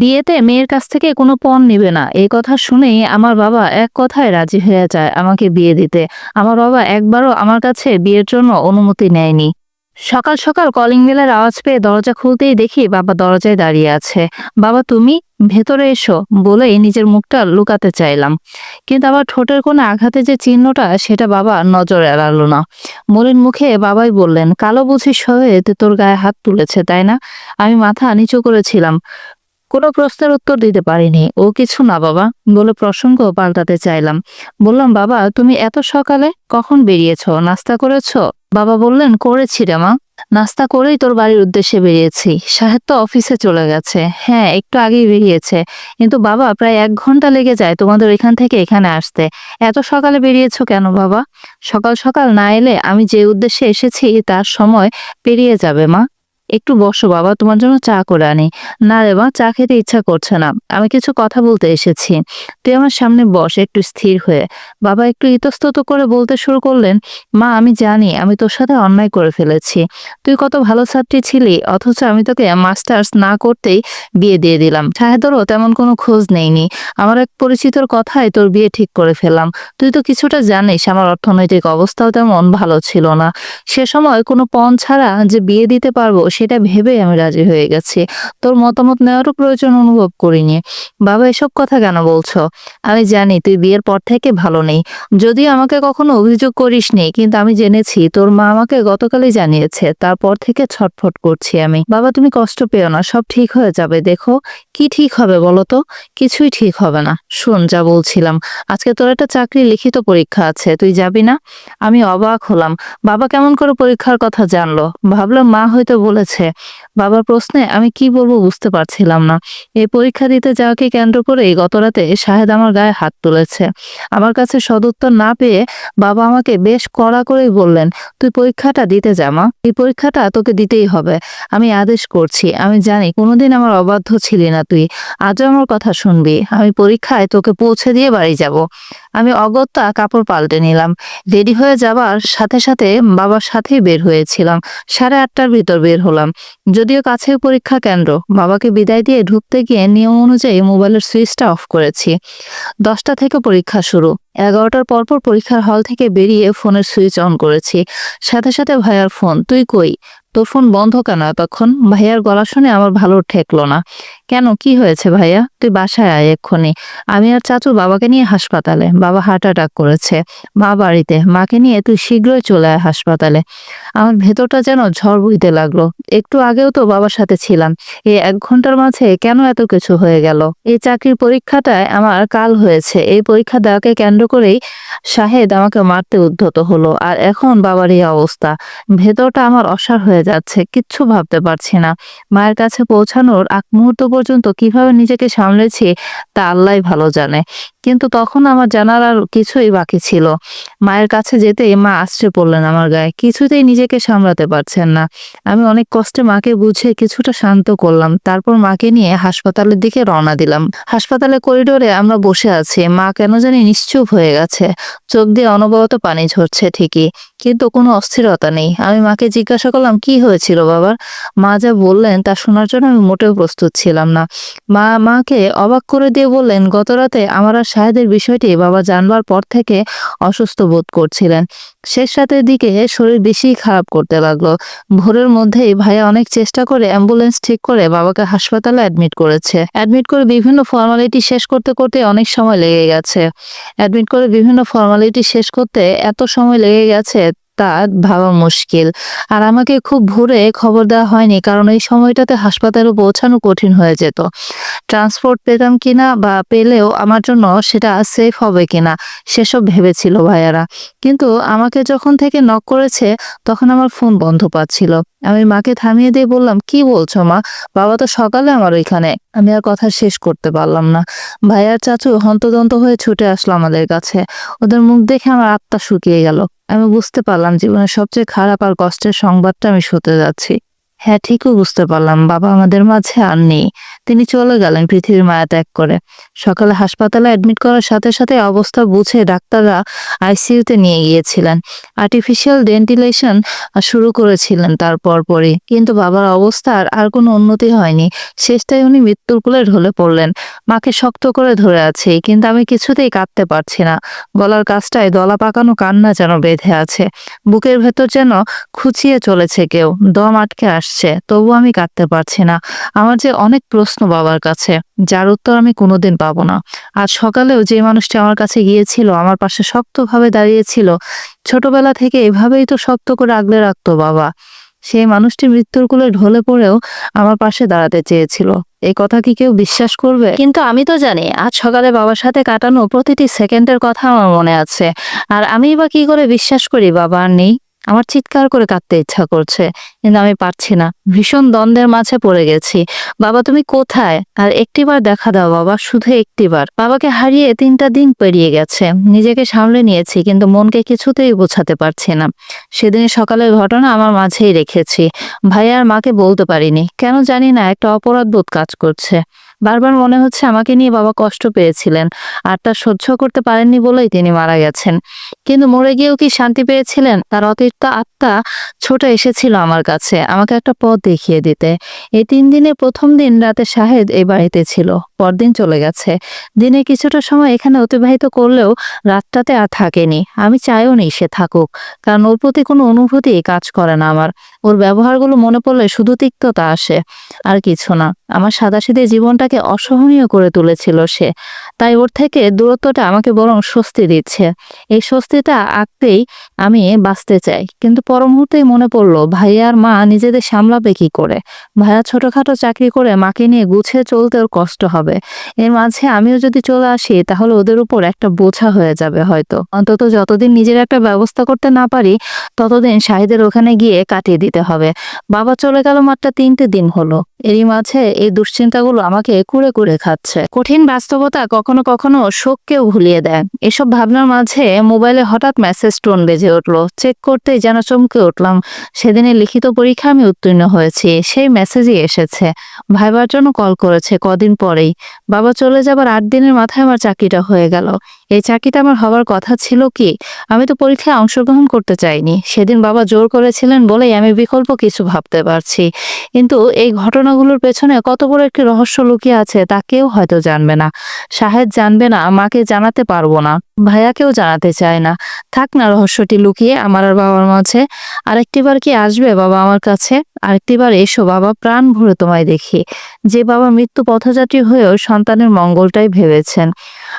বিয়েতে মেয়ের কাছ থেকে কোনো পণ নিবে না। এই কথা শুনেই আমার বাবা এক কথায় রাজি হয়ে যায় আমাকে বিয়ে দিতে। আমার বাবা একবারও আমার কাছে বিয়ের জন্য অনুমতি নেয়নি। সকাল সকাল কলিং বেলের আওয়াজ পেয়ে দরজা খুলতেই দেখি বাবা দরজায় দাঁড়িয়ে আছে। বাবা, তুমি ভেতরে এসো বলেই নিজের মুখটা লুকাতে চাইলাম। কিন্তু আবার ঠোঁটের কোণে আঘাতে যে চিহ্নটা সেটা বাবা নজর এড়ালো না। মলিন মুখে বাবাই বললেন, কালো বুঝি সয়ে তোর গায়ে হাত তুলেছে, তাই না? আমি মাথা নিচু করেছিলাম। কোনো প্রশ্নের উত্তর দিতে পারিনি। ও কিছু না বাবা, বলে প্রসঙ্গ পাল্টাতে চাইলাম। বললাম, বাবা, তুমি এত সকালে কখন বেরিয়েছো? নাস্তা করেছ? বাবা বললেন, করেছি রে মা। নাস্তা করেই তোর বাড়ির উদ্দেশ্যে বেরিয়েছি। সাহেব তো অফিসে চলে গেছে। হ্যাঁ একটু আগেই বেরিয়েছে। কিন্তু বাবা, প্রায় এক ঘণ্টা লেগে যায় তোমাদের এখান থেকে এখানে আসতে। এত সকালে বেরিয়েছো কেন বাবা? সকাল সকাল না এলে আমি যে উদ্দেশ্যে এসেছি তার সময় পেরিয়ে যাবে মা। একটু বসো বাবা, তোমার জন্য চা করে আনি। না রে মা, চা খেতে ইচ্ছা করছে না। আমি কিছু কথা বলতে এসেছি। তুই আমার সামনে বস, একটু স্থির হয়ে। বাবা, একটু ইতস্তত করে বলতে শুরু করলেন, মা, আমি জানি, আমি তোর সাথে অন্যায় করে ফেলেছি। তুই কত ভালো ছাত্রী ছিলি, অথচ আমি তোকে মাস্টার্স না করতেই বিয়ে দিয়ে দিলাম। শাহেদেরও তেমন কোনো খোঁজ নেইনি। আমার এক পরিচিতর কথায় তোর বিয়ে ঠিক করে ফেললাম। তুই তো কিছুটা জানিস, আমার অর্থনৈতিক অবস্থাও তেমন ভালো ছিল না। সে সময় কোনো পণ ছাড়া যে বিয়ে দিতে পারব সেটা ভেবে আমি রাজি হয়ে গেছি। তোর মতামত নেওয়ারও প্রয়োজন অনুভব করিনি। বাবা, এসব কথা কেন বলছো? আমি জানি তুই বিয়ের পর থেকে ভালো নেই। যদিও আমাকে কখনো অভিযোগ করিসনি, কিন্তু আমি জেনেছি তোর মা আমাকে গতকালই জানিয়েছে, তারপর থেকে ছটফট করছি আমি। বাবা, তুমি কষ্ট পেও না, সব ঠিক হয়ে যাবে। দেখো, কি ঠিক হবে বলো তো? কিছুই ঠিক হবে না। শোন, যা বলছিলাম। আজকে তোর একটা চাকরি লিখিত পরীক্ষা আছে, তুই যাবি না? আমি অবাক হলাম। বাবা কেমন করে পরীক্ষার কথা জানলো? ভাবলাম মা হয়তো বলেছে বাবার প্রশ্নে আমি কি বলব বুঝতে পারছিলাম না। এই পরীক্ষা দিতে যাওয়াকে কেন্দ্র করে গতরাতে শাহেদ আমার গায়ে হাত তুলেছে। আমার কাছে সদুত্তর না পেয়ে বাবা আমাকে বেশ কড়া করেই বললেন, তুই পরীক্ষাটা দিতে যা মা। এই পরীক্ষাটা তোকে দিতেই হবে। আমি আদেশ করছি। আমি জানি কোনোদিন আমার অবাধ্য ছিলি না তুই। আজও আমার কথা শুনবি। আমি পরীক্ষায় তোকে পৌঁছে দিয়ে বাড়ি যাব। আমি অগত্যা কাপড় পাল্টে নিলাম। রেডি হয়ে যাবার সাথে সাথে বাবার সাথেই বের হয়েছিলাম। সাড়ে আটটার ভিতর বের হলাম। যদিও কাছে পরীক্ষা কেন্দ্র, বাবাকে বিদায় দিয়ে ঢুকতে গিয়ে নিয়ম অনুযায়ী মোবাইলের সুইচটা অফ করেছি। দশটা থেকে পরীক্ষা শুরু। এগারোটার পরপর পরীক্ষার হল থেকে বেরিয়ে ফোনের সুইচ অন করেছি। সাথে সাথে ভাইয়ার ফোন, তুই কই? তোর ফোন বন্ধ কেন এতক্ষণ? ভাইয়ার গলা শুনে আমার ভালো ঠেকলো না। কেন? কি হয়েছে ভাইয়া? তুই বাসায় আয় এক্ষুনি। আমি আর চাচু বাবাকে নিয়ে হাসপাতালে। বাবা হার্ট অ্যাটাক করেছে। মা বাড়িতে। মাকে নিয়ে তুই শীঘ্রই চলে আয় হাসপাতালে। আমার ভেতরটা যেন ঝড় বইতে লাগল। একটু আগেও তো বাবার সাথে ছিলাম। এই এক ঘণ্টার মাঝে কেন এত কিছু হয়ে গেল? এই চাকরির পরীক্ষাটায় আমার কাল হয়েছে। এই পরীক্ষা দেওয়াকে কেন্দ্র করেই শাহেদ আমাকে মারতে উদ্ধত হলো। আর এখন বাবার এই অবস্থা। ভেতরটা আমার অসার হয়ে যাচ্ছে। কিচ্ছু ভাবতে পারছি না। মায়ের কাছে পৌঁছানোর এক মুহূর্ত পর্যন্ত কীভাবে নিজেকে সামলেছি তা আল্লাহ ভালো জানে। কিন্তু তখন আমার জানার আর কিছুই বাকি ছিল। মায়ের কাছে যেতেই মা আশ্রে পড়লেন আমার গায়ে। কিছুতেই নিজেকে সামলাতে পারছেন না। আমি অনেক কষ্টে মাকে বুঝে কিছুটা শান্ত করলাম। তারপর মাকে নিয়ে হাসপাতালের দিকে রওনা দিলাম। হাসপাতালের করিডোরে আমরা বসে আছি। মা কেন জানি নিশ্চুপ হয়ে গেছে। চোখ দিয়ে অনবরত পানি ঝরছে ঠিকই, কিন্তু কোনো অস্থিরতা নেই। আমি মাকে জিজ্ঞাসা করলাম, কি হয়েছিল বাবার মা যা বললেন তা শোনার জন্য আমি মোটেও প্রস্তুত ছিলাম না। মা, মাকে অবাক করে দিয়ে বললেন গতরাতে আমার আর শাহেদের বিষয়টি বাবা জানবার পর থেকে অসুস্থ বোধ করছিলেন। শেষ রাতের দিকে শরীর বেশি খারাপ করতে লাগল। ভোরের মধ্যেই ভাইয়া অনেক চেষ্টা করে অ্যাম্বুলেন্স ঠিক করে বাবাকে হাসপাতালে অ্যাডমিট করেছে। অ্যাডমিট করে বিভিন্ন ফর্মালিটি শেষ করতে করতে অনেক সময় লেগে গেছে। অ্যাডমিট করে বিভিন্ন ফর্মালিটি শেষ করতে এত সময় লেগে গেছে তা ভাবা মুশকিল। আর আমাকে খুব ভোরে খবর দেওয়া হয়নি, কারণ এই সময়টাতে হাসপাতালে পৌঁছানো কঠিন হয়ে যেত। ট্রান্সপোর্ট পেতাম কিনা বা পেলেও আমার জন্য সেটা সেফ হবে কিনা, সেসব ভেবেছিল ভাইয়ারা। কিন্তু আমাকে যখন থেকে নক করেছে, তখন আমার ফোন বন্ধ পাচ্ছিল। আমি মাকে থামিয়ে দিয়ে বললাম, কি বলছো মা? বাবা তো সকালে আমার ওইখানে। আমি আর কথা শেষ করতে পারলাম না। ভাইয়ার চাচু হন্তদন্ত হয়ে ছুটে আসলো আমাদের কাছে। ওদের মুখ দেখে আমার আত্মা শুকিয়ে গেল। আমি বুঝতে পারলাম জীবনের সবচেয়ে খারাপ আর কষ্টের সংবাদটা আমি শুতে যাচ্ছি। হ্যাঁ ঠিকই বুঝতে পারলাম। বাবা আমাদের মাঝে আর নেই। তিনি চলে গেলেন পৃথিবীর মায়া ত্যাগ করে। সকালে হাসপাতালে অ্যাডমিট করার সাথে সাথে অবস্থা বুঝে ডাক্তাররা আইসিইউতে নিয়ে গিয়েছিলেন। আর্টিফিশিয়াল ভেন্টিলেশন শুরু করেছিলেন তার পরপরই। কিন্তু বাবার অবস্থার আর কোনো উন্নতি হয়নি। শেষটায় উনি মৃত্যুর কোলে ঢলে পড়লেন। মাকে শক্ত করে ধরে আছে, কিন্তু আমি কিছুতেই কাঁদতে পারছি না। গলার কাছটায় দলা পাকানো কান্না যেন বেঁধে আছে। বুকের ভেতর যেন খুঁচিয়ে চলেছে কেউ। দম আটকে আসছে। তবু আমি কাঁদতে পারছি না। আমার যে অনেক প্রশ্ন বাবার কাছে, যার উত্তর আমি কোনোদিন পাবো না। আজ সকালেও যে মানুষটি আমার কাছে গিয়েছিল, আমার পাশে শক্তভাবে দাঁড়িয়েছিল, ছোটবেলা থেকে এভাবেই তো শক্ত করে আগলে রাখতো বাবা। সেই মানুষটি মৃত্যুর কোলে ঢলে পড়েও আমার পাশে দাঁড়াতে চেয়েছিল। এই কথা কি কেউ বিশ্বাস করবে? কিন্তু আমি তো জানি, আজ সকালে বাবার সাথে কাটানো প্রতিটি সেকেন্ডের কথা আমার মনে আছে। আর আমি বা কি করে বিশ্বাস করি বাবা আর নেই? আমার চিৎকার করে কাঁদতে ইচ্ছা করছে, কিন্তু আমি পারছি না। ভীষণ দ্বন্দ্বের মাঝে পড়ে গেছি। বাবা, তুমি কোথায়? আর একটিবার দেখা দাও বাবা, শুধু একটিবার। বাবাকে হারিয়ে তিনটা দিন পেরিয়ে গেছে। নিজেকে সামলে নিয়েছি, কিন্তু মনকে কিছুতেই বোঝাতে পারছি না। সেদিন সকালের ঘটনা আমার মাঝেই রেখেছি। ভাই আর মাকে বলতে পারিনি। কেন জানি না, একটা অপরাধ বোধ কাজ করছে। বারবার মনে হচ্ছে আমাকে নিয়ে বাবা কষ্ট পেয়েছিলেন, আর তা সহ্য করতে পারেননি বলেই তিনি মারা গেছেন। কিন্তু মরে গিয়েও কি শান্তি পেয়েছিলেন? তার অতিরিক্ত আত্মা ছোট এসেছিল আমার কাছে। আমাকে একটা পথ দেখিয়ে দিতে। এই তিন দিনের প্রথম দিন রাতে শাহেদ এই বাড়িতে ছিল। পরদিন চলে গেছে। দিনে কিছুটা সময় এখানে অতিবাহিত করলেও রাতটাতে আর থাকেনি। আমি চাইও নি সে থাকুক, কারণ ওর প্রতি কোনো অনুভূতি কাজ করে না আমার। ওর ব্যবহারগুলো মনে পড়লে শুধু তিক্ততা আসে, আর কিছু না। আমার সাদাসিধে জীবনটাকে অসহনীয় করে তুলেছিল সে। তাই ওর থেকে দূরত্বটা আমাকে বরং স্বস্তি দিচ্ছে। এই স্বস্তিটা আঁকতেই আমি বাঁচতে চাই। কিন্তু পর মুহূর্তেই মনে পড়ল আর মা নিজেদের সামলাবে কি করে? ভাইয়া ছোটখাটো চাকরি করে মাকে নিয়ে গুছিয়ে চলতে ওর কষ্ট হবে। এর মাঝে আমিও যদি চলে আসি, তাহলে ওদের উপর একটা বোঝা হয়ে যাবে হয়তো। অন্তত যতদিন নিজের একটা ব্যবস্থা করতে না পারি, ততদিন শাহিদের ওখানে গিয়ে কাটিয়ে দিতে হবে। বাবা চলে গেল মাত্র তিনটে দিন হলো। এরই মাঝে এই দুশ্চিন্তাগুলো আমাকে কুড়ে কুড়ে খাচ্ছে। কঠিন বাস্তবতা কখনো কখনো শোককেও ভুলিয়ে দেয়। এসব ভাবনার মাঝে মোবাইলে হঠাৎ মেসেজ টোন বেজে উঠল। চেক করতেই যেন চমকে উঠলাম। সেদিনের লিখিত পরীক্ষা আমি উত্তীর্ণ হয়েছি। সেই মেসেজই এসেছে। ভাইবার জন্য কল করেছে কদিন পরেই। বাবা চলে যাবার আট দিনের মাথায় আমার চাকরিটা হয়ে গেল। এই চাকরিটা আমার হওয়ার কথা ছিল কি? আমি তো পরীক্ষায় অংশগ্রহণ করতে চাইনি। সেদিন বাবা জোর করেছিলেন বলেই আমি বিকল্প কিছু ভাবতে পারছি। কিন্তু এই ঘটনাগুলোর পেছনে কত বড় একটি রহস্য লুকিয়ে আছে তা কেউ হয়তো জানবে না। সাহেব জানবে না, মাকে জানাতে পারব না। ভাইয়াকেও জানাতে চায় না। থাক না, রহস্যটি লুকিয়ে আমার আর বাবার মাঝে আরেকটিবার কি আসবে বাবা আমার কাছে? আরেকটিবার এসো বাবা, প্রাণ ভরে তোমায় দেখি। যে বাবা মৃত্যু পথযাত্রী হয়েও সন্তানের মঙ্গলটাই ভেবেছেন।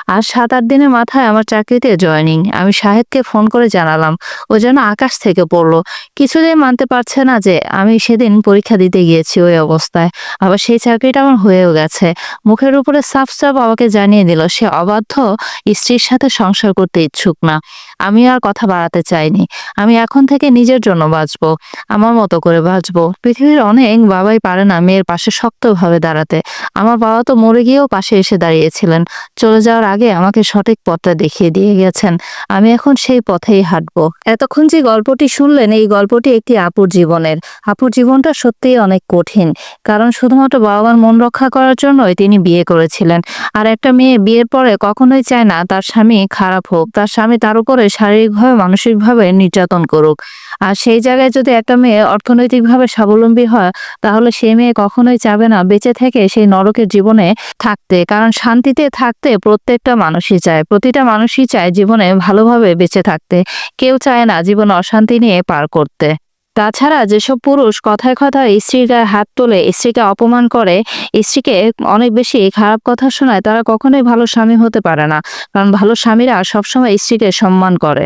আর সাত আট দিনের মাথায় আমার চাকরিতে জয়েনিং। আমি শাহেদকে ফোন করে জানালাম। ও যেন আকাশ থেকে পড়ল। কিছুতেই মানতে পারছে না যে আমি সেদিন পরীক্ষা দিতে গিয়েছি ওই অবস্থায়। আবার সেই চাকরিটা আমার হয়েও গেছে। মুখের উপরে সাফ সাফ বাবাকে জানিয়ে দিল, সে অবাধ্য স্ত্রীর সাথে সংসার করতে ইচ্ছুক না। আমি আর কথা বাড়াতে চাইনি। আমি এখন থেকে নিজের জন্য বাঁচবো, আমার মতো করে বাঁচবো। পৃথিবীর অনেক বাবাই পারে না মেয়ের পাশে শক্তভাবে দাঁড়াতে। আমার বাবা তো মরে গিয়েও পাশে এসে দাঁড়িয়েছিলেন। চলে যাওয়ার আগে আমাকে সঠিক পথটা দেখিয়ে দিয়ে গেছেন। আমি এখন সেই পথেই হাঁটবো। এতক্ষণ যে গল্পটি শুনলেন, এই গল্পটি একটি আপুর জীবনের। আপুর জীবনটা সত্যিই অনেক কঠিন, কারণ শুধুমাত্র বাবা মার মন রক্ষা করার জন্যই তিনি বিয়ে করেছিলেন। আর একটা মেয়ে বিয়ের পরে কখনোই চায় না তার স্বামী খারাপ হোক, তার স্বামী তার উপরে শারীরিকভাবে, মানসিকভাবে নির্যাতন করুক। আর সেই জায়গায় যদি একটা মেয়ে অর্থনৈতিকভাবে স্বাবলম্বী হয়, তাহলে সে মেয়ে কখনোই চাবে না বেঁচে থেকে সেই নরকের জীবনে থাকতে। কারণ শান্তিতে থাকতে প্রত্যেকটা মানুষই চায়। প্রতিটা মানুষই চায় জীবনে ভালোভাবে বেঁচে থাকতে। কেউ চায় না জীবন অশান্তি নিয়ে পার করতে। তাছাড়া যেসব পুরুষ কথায় কথায় স্ত্রীর গায়ে হাত তোলে, স্ত্রীকে অপমান করে, স্ত্রীকে অনেক বেশি খারাপ কথা শোনায়, তারা কখনোই ভালো স্বামী হতে পারে না। কারণ ভালো স্বামীরা সবসময় স্ত্রীকে সম্মান করে।